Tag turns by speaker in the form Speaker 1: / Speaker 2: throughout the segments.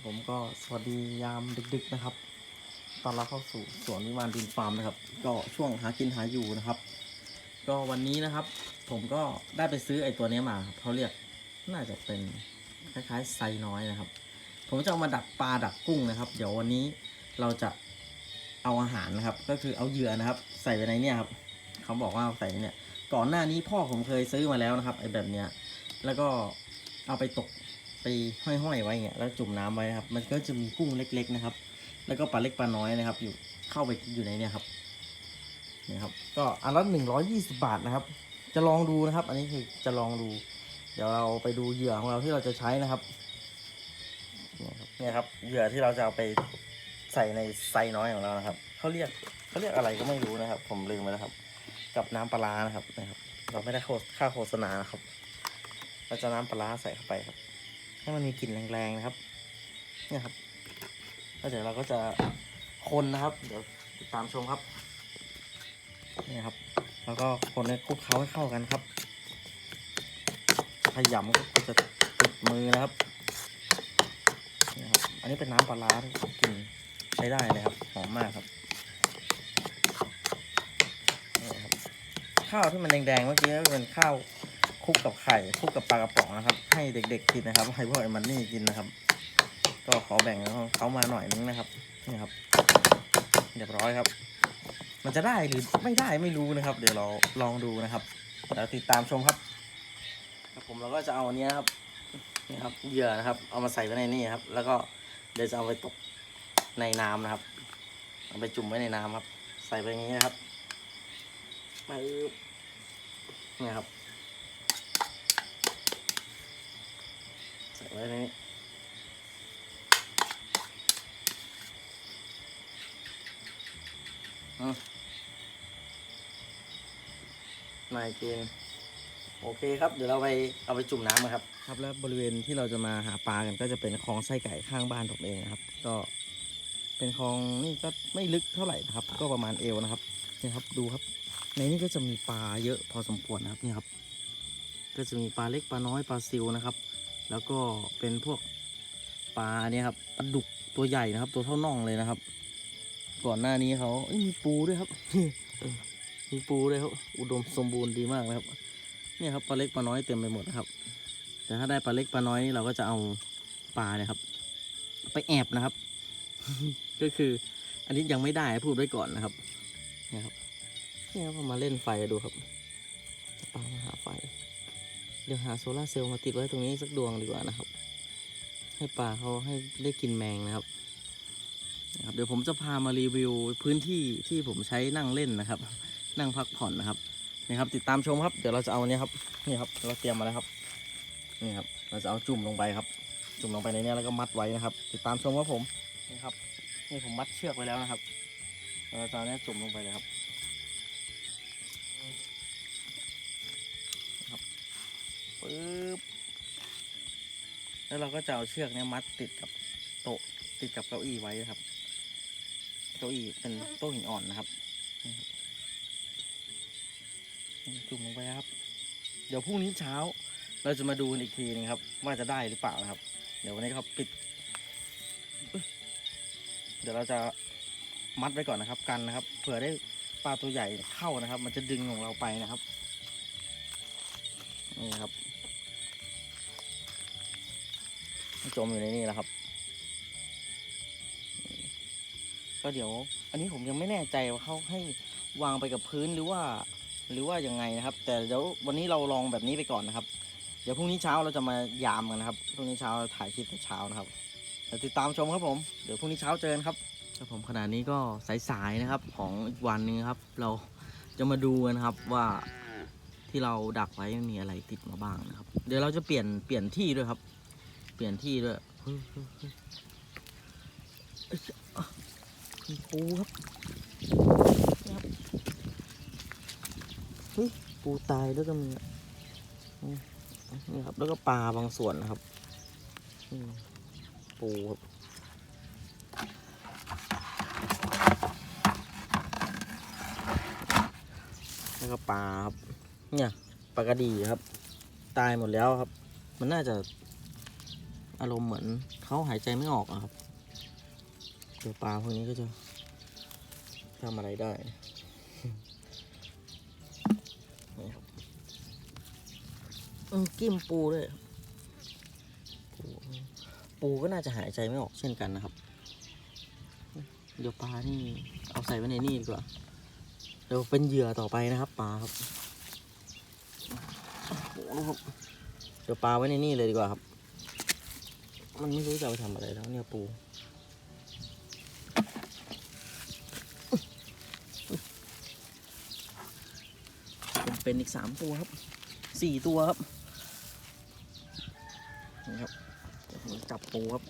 Speaker 1: ครับผมก็สวัสดียามดึก ๆนะครับ ตอนเราเข้าสู่สวนวิมานดินฟาร์มนะครับ ก็ช่วงหากินหาอยู่นะครับ ก็วันนี้นะครับ ผมก็ได้ไปซื้อไอ้ตัวนี้มาเขาเรียกน่าจะเป็นคล้ายๆไซน้อยนะครับ ผมจะเอามาดักปลาดักกุ้งนะครับ เดี๋ยววันนี้เราจะเอาอาหารนะครับ ก็คือเอาเหยื่อนะครับ ใส่ไว้ในเนี่ยครับเขาบอกว่าใส่เนี่ย ก่อนหน้านี้พ่อผมเคยซื้อมาแล้วนะครับไอ้แบบเนี้ยแล้วก็เอาไปตก ไปห้อยๆไว้เงี้ยแล้วจุ่มน้ำไว้นะครับ มันก็จะมีกุ้งเล็ก ๆนะครับ แล้วก็ปลาเล็กปลาน้อยนะครับ อยู่เข้าไปอยู่ในเนี่ยครับนี่ครับ ก็อันละหนึ่งร้อยยี่สิบาทนะครับ จะลองดูนะครับ อันนี้คือจะลองดู เดี๋ยวเราไปดูเหยื่อของเราที่เราจะใช้นะครับเนี่ยครับเหยื่อที่เราจะเอาไปใส่ในไซน้อยของเรานะครับเขาเรียกเขาเรียกอะไรก็ไม่รู้นะครับ ผมลืมไปแล้วครับ กับน้ำปลานะครับนะครับ เราไม่ได้โฆษค่าโฆษณานะครับเราจะน้ำปลาร้าใส่เข้าไปครับ ให้มันมีกลิ่นแรงๆนะครับ เนี่ยครับแล้วเดี๋ยวเราก็จะคนนะครับ เดี๋ยวติดตามชมครับเนี่ยครับ แล้วก็คนให้คลุกเคล้าให้เข้ากันครับขยำก็จะติดมือนะครับนี่ครับ อันนี้เป็นน้ำปลาร้าที่กลิ่นใช้ได้เลยครับหอมมากครับนี่ครับ ข้าวที่มันแดงๆเมื่อกี้ก็เป็นข้าว ลุกกับไข่คลุกกับปลากระป๋องนะครับ ให้เด็กๆกินนะครับ ให้พวกไอ้มันนี่กินนะครับ ก็ขอแบ่งเขามาหน่อยนึงนะครับนี่ครับเรียบร้อยครับ มันจะได้หรือไม่ได้ไม่รู้นะครับ เดี๋ยวเราลองดูนะครับเดี๋ยวติดตามชมครับผมเราก็จะเอาอันเนี้ยครับนี่ครับเหยื่อนะครับ เอามาใส่ไว้ในนี่ครับ แล้วก็เดี๋ยวจะเอาไปตกในน้ำนะครับ เอาไปจุ่มไว้ในน้ำครับ ใส่ไปอย่างนี้นะครับปึ๊บเนี่ยครับ ใส่ไว้นี้มนากณฑ์โอเคครับ เดี๋ยวเราไปเอาไปจุ่มน้ำกันครับ ครับแล้วบริเวณที่เราจะมาหาปลากันก็จะเป็นคลองไส้ไก่ข้างบ้านผมเองนะครับ ก็เป็นคลองนี่ก็ไม่ลึกเท่าไหร่นะครับ ก็ประมาณเอวนะครับเนี่ยครับดูครับ ในนี้ก็จะมีปลาเยอะพอสมควรนะครับเนี่ยครับ ก็จะมีปลาเล็กปลาน้อยปลาซิวนะครับ แล้วก็เป็นพวกปลาเนี่ยครับปลาดุกตัวใหญ่นะครับ ตัวเท่าน่องเลยนะครับ ก่อนหน้านี้เขาเอ้ยมีปูด้วยครับมีปูด้วยครับอุดมสมบูรณ์ดีมากนะครับ เนี่ยครับปลาเล็กปลาน้อยเต็มไปหมดนะครับ แต่ถ้าได้ปลาเล็กปลาน้อยนี่เราก็จะเอาปลาเนี่ยครับ ไปแอบนะครับ ก็คืออันนี้ยังไม่ได้พูดไว้ก่อนนะครับเนี่ยครับเนี่ยครับมาเล่นไฟดูครับปลามาหาไฟ ดี๋ยวหาโซลาเซลล์มาติดไว้ตรงนี้สักดวงดีกว่านะครับ ให้ปลาเขาให้ได้กินแมงนะครับนะครับ เดี๋ยวผมจะพามารีวิวพื้นที่ที่ผมใช้นั่งเล่นนะครับ นั่งพักผ่อนนะครับนี่ครับ ติดตามชมครับ เดี๋ยวเราจะเอาอันนี้ครับนี่ครับ เราเตรียมมาแล้วครับนี่ครับ เราจะเอาจุ่มลงไปครับ จุ่มลงไปในนี้แล้วก็มัดไว้นะครับ ติดตามชมครับผมนี่ครับ นี่ผมมัดเชือกไว้แล้วนะครับ เราจะเอาเนี้ยจุ่มลงไปเลยครับ ปึ๊บแล้วเราก็จะเอาเชือกเนี้ยมัดติดกับโต๊ะติดกับเก้าอี้ไว้นะครับ เก้าอี้เป็นโต๊ะหินอ่อนนะครับนี่ครับนี่จุ่มลงไปครับ เดี๋ยวพรุ่งนี้เช้า เราจะมาดูกันอีกทีนึงครับ ว่าจะได้หรือเปล่านะครับ เดี๋ยววันนี้ครับปิดอุ๊ยเดี๋ยวเราจะมัดไว้ก่อนนะครับ กันนะครับ เผื่อได้ปลาตัวใหญ่เข้านะครับ มันจะดึงของเราไปนะครับนี่ครับ จมอยู่ในนี่แหละครับ ก็เดี๋ยว อันนี้ผมยังไม่แน่ใจว่าเขาให้วางไปกับพื้นหรือว่า หรือว่ายังไงนะครับ แต่เดี๋ยววันนี้เราลองแบบนี้ไปก่อนนะครับ เดี๋ยวพรุ่งนี้เช้าเราจะมายามกันนะครับพรุ่งนี้เช้าถ่ายคลิปแต่เช้านะครับเดี๋ยวติดตามชมครับผมเดี๋ยวพรุ่งนี้เช้าเจอกันครับครับผมขณะนี้ก็สายๆนะครับของอีกวันหนึงครับ เราจะมาดูกันครับว่าที่เราดักไว้มีอะไรติดมาบ้างนะครับ เดี๋ยวเราจะเปลี่ยนเปลี่ยนที่ด้วยครับ ปลี่ยนที่ด้วยปูครับเฮ้ยปูตายแล้วก็มีอะนี่ครับ แล้วก็ปลาบางส่วนนะครับปูครับแล้วก็ปลาครับ เนี่ยปลากระดีครับ ตายหมดแล้วครับ มันน่าจะ อารมณ์เหมือนเขาหายใจไม่ออกอะครับเดี๋ยวปลาพวกนี้ก็จะทำอะไรได้นี่ครับกิ้มปูด้วยปูปูก็น่าจะหายใจไม่ออกเช่นกันนะครับ เดี๋ยวปลานี่เอาใส่ไว้ในนี่ดีกว่า เดี๋ยวเป็นเหยื่อต่อไปนะครับปลาครับเดี๋ยวปลาไว้ในนี่เลยดีกว่าครับ มันไม่รู้จะเอาไปทำอะไรแล้วเนี่ยปูเป็นอีกสามตัวครับสี่ตัวครับนี่ครับจับปูครับ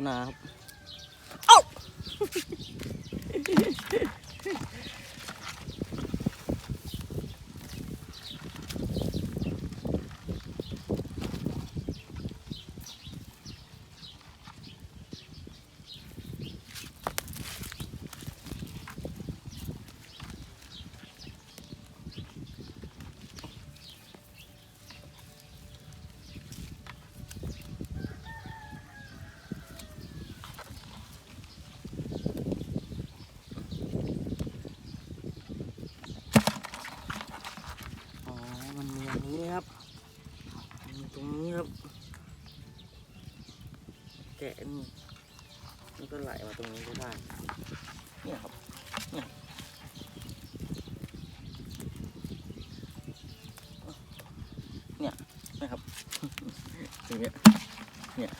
Speaker 1: ปูนาครับ เอ้า อ๋อ มันมีอย่างนี้ครับมันมีตรงนี้ครับ แกะนี่มันก็ไหลมาตรงนี้ก็ได้เนี่ยครับเนี่ยเนี่ยนะครับตรงนี้เนี่ย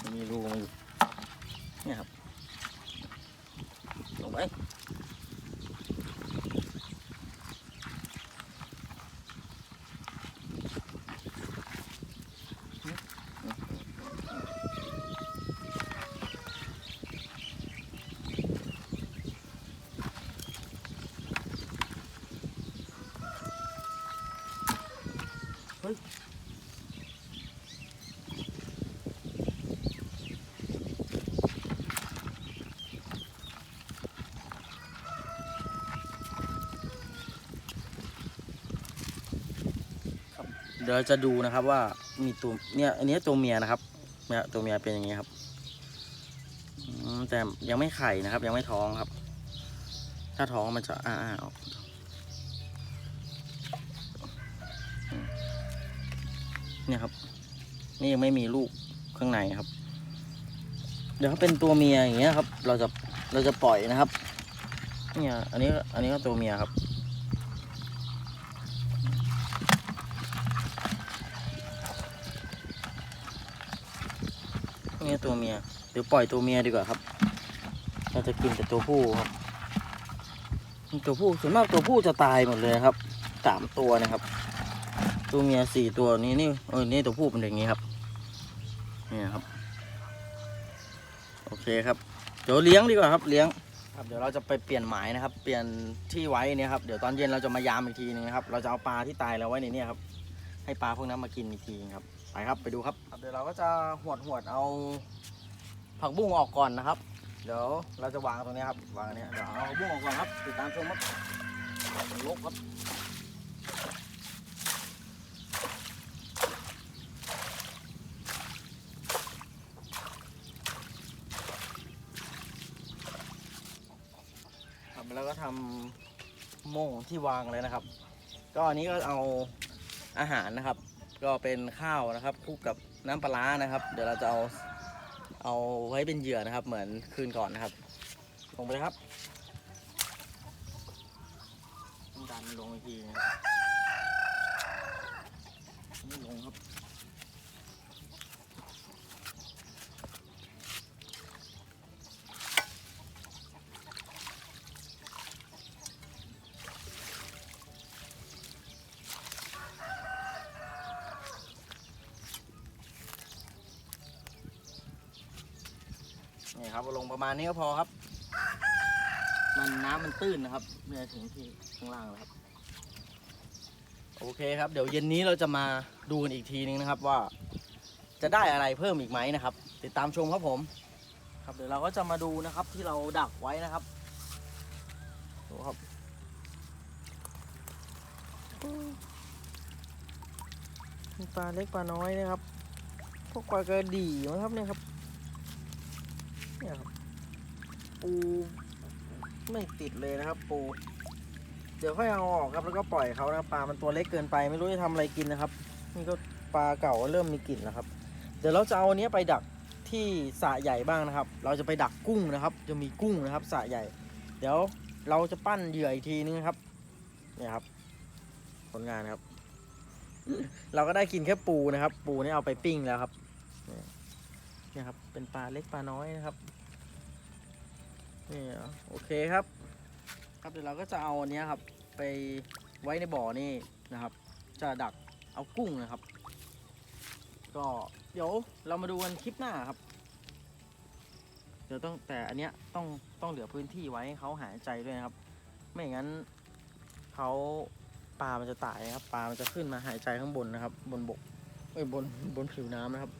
Speaker 1: มันมีรูมาอยู่ เนี่ยครับ ลงไป เดี๋ยวเราจะดูนะครับว่ามีตัวเนี่ยอันนี้ตัวเมียนะครับเนี่ยตัวเมียเป็นอย่างนี้ครับแต่ยังไม่ไข่นะครับ ยังไม่ท้องครับ ถ้าท้องมันจะอ้าออกอืมเนี่ยครับ นี่ยังไม่มีลูกข้างในครับ เดี๋ยวถ้าเป็นตัวเมียอย่างเงี้ยครับ เราจะเราจะปล่อยนะครับ เนี่ย อันนี้อันนี้ก็ตัวเมียครับ ตัวเมียเดี๋ยวปล่อยตัวเมียดีกว่าครับเราจะกินแต่ตัวผู้ครับตัวผู้ส่วนมากตัวผู้จะตายหมดเลยครับสามตัวนะครับ ตัวเมียสี่ตัวนี้นี่เออนี่ตัวผู้เป็นอย่างนี้ครับนี่ครับโอเคครับเดี๋ยวเลี้ยงดีกว่าครับเลี้ยงครับเดี๋ยวเราจะไปเปลี่ยนหมายนะครับ เปลี่ยนที่ไว้เนี่ยครับเดี๋ยวตอนเย็นเราจะมายามอีกทีนึงนะครับ เราจะเอาปลาที่ตายเราไว้ในนี้ครับ ให้ปลาพวกนั้นมากินอีกทีครับ ไปครับไปดูครับ เดี๋ยวเราก็จะหวดหวดเอาผักบุ้งออกก่อนนะครับ เดี๋ยวเราจะวางตรงนี้ครับวางอันนี้เดี๋ยวเอาผักบุ้งออกก่อนครับติดตามชมครับลกครับครับแล้วก็ทำโม่งที่วางเลยนะครับ ก็อันนี้ก็เอาอาหารนะครับ ก็เป็นข้าวนะครับคู่กับน้ำปลาร้านะครับ เดี๋ยวเราจะเอาเอาไว้เป็นเหยื่อนะครับ เหมือนคืนก่อนนะครับลงไปเลยครับดันลงอีกทีนะครับไม่ลงครับ ครับลงประมาณนี้ก็พอครับ มันน้ำมันตื้นนะครับเมื่อถึงที่ข้างล่างแล้วครับ โอเคครับ เดี๋ยวเย็นนี้เราจะมาดูกันอีกทีนึงนะครับว่า จะได้อะไรเพิ่มอีกไหมนะครับ ติดตามชมครับผม ครับเดี๋ยวเราก็จะมาดูนะครับที่เราดักไว้นะครับดูครับปลาเล็กปลาน้อยนะครับ พวกปลากระดี่นะครับเนี่ยครับ เนี่ยครับปูไม่ติดเลยนะครับ ปู เดี๋ยวค่อยเอาออกครับแล้วก็ปล่อยเขานะปลามันตัวเล็กเกินไป ไม่รู้จะทำอะไรกินนะครับ นี่ก็ปลาเก่าเริ่มมีกลิ่นแล้วครับ เดี๋ยวเราจะเอาอันเนี้ยไปดักที่สระใหญ่บ้างนะครับ เราจะไปดักกุ้งนะครับ จะมีกุ้งนะครับสระใหญ่ เดี๋ยวเราจะปั้นเหยื่ออีกทีนึงครับ เนี่ยครับ ผลงานครับ เราก็ได้กินแค่ปูนะครับ ปูนี่เอาไปปิ้งแล้วครับเนี่ยครับ เป็นปลาเล็กปลาน้อยนะครับ นี่โอเคครับ ครับเดี๋ยวเราก็จะเอาอันนี้ครับ ไปไว้ในบ่อนี่นะครับ จะดักเอากุ้งนะครับ ก็เดี๋ยวเรามาดูกันคลิปหน้าครับ เดี๋ยวต้องแต่อันเนี้ยต้องต้องเหลือพื้นที่ไว้ให้เขาหายใจด้วยนะครับ ไม่อย่างนั้นเขาปลามันจะตายนะครับปลามันจะขึ้นมาหายใจข้างบนนะครับ บนบกเอ้ยบนบนผิวน้ำนะครับ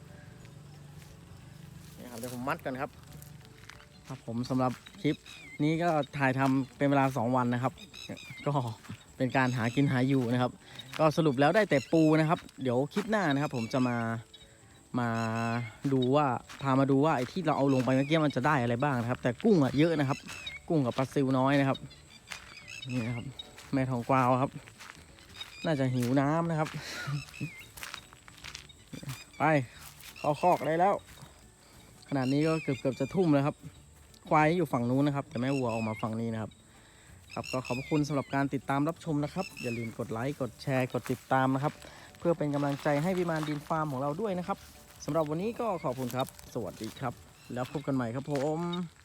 Speaker 1: นี่ครับเดี๋ยวผมมัดกันครับ ครับผมสำหรับคลิปนี้ก็ถ่ายทำเป็นเวลา 2 วันนะครับ ก็เป็นการหากินหาอยู่นะครับ ก็สรุปแล้วได้แต่ปูนะครับ เดี๋ยวคลิปหน้านะครับ ผมจะมามาดูว่าพามาดูว่าไอ้ที่เราเอาลงไปเมื่อกี้มันจะได้อะไรบ้างนะครับ แต่กุ้งอะเยอะนะครับ กุ้งกับปลาซิวน้อยนะครับนี่นะครับ แม่ทองกวาวครับ น่าจะหิวน้ำนะครับ ไปเข้าคอกได้แล้ว ขนาดนี้ก็เกือบเกือบจะทุ่มแล้วครับ ควายอยู่ฝั่งนู้นนะครับแต่แม่วัวออกมาฝั่งนี้นะครับ ครับก็ขอบคุณสำหรับการติดตามรับชมนะครับ อย่าลืมกดไลค์กดแชร์กดติดตามนะครับ เพื่อเป็นกำลังใจให้วิมานดินฟาร์มของเราด้วยนะครับสำหรับวันนี้ก็ขอบคุณครับ สวัสดีครับ แล้วพบกันใหม่ครับผม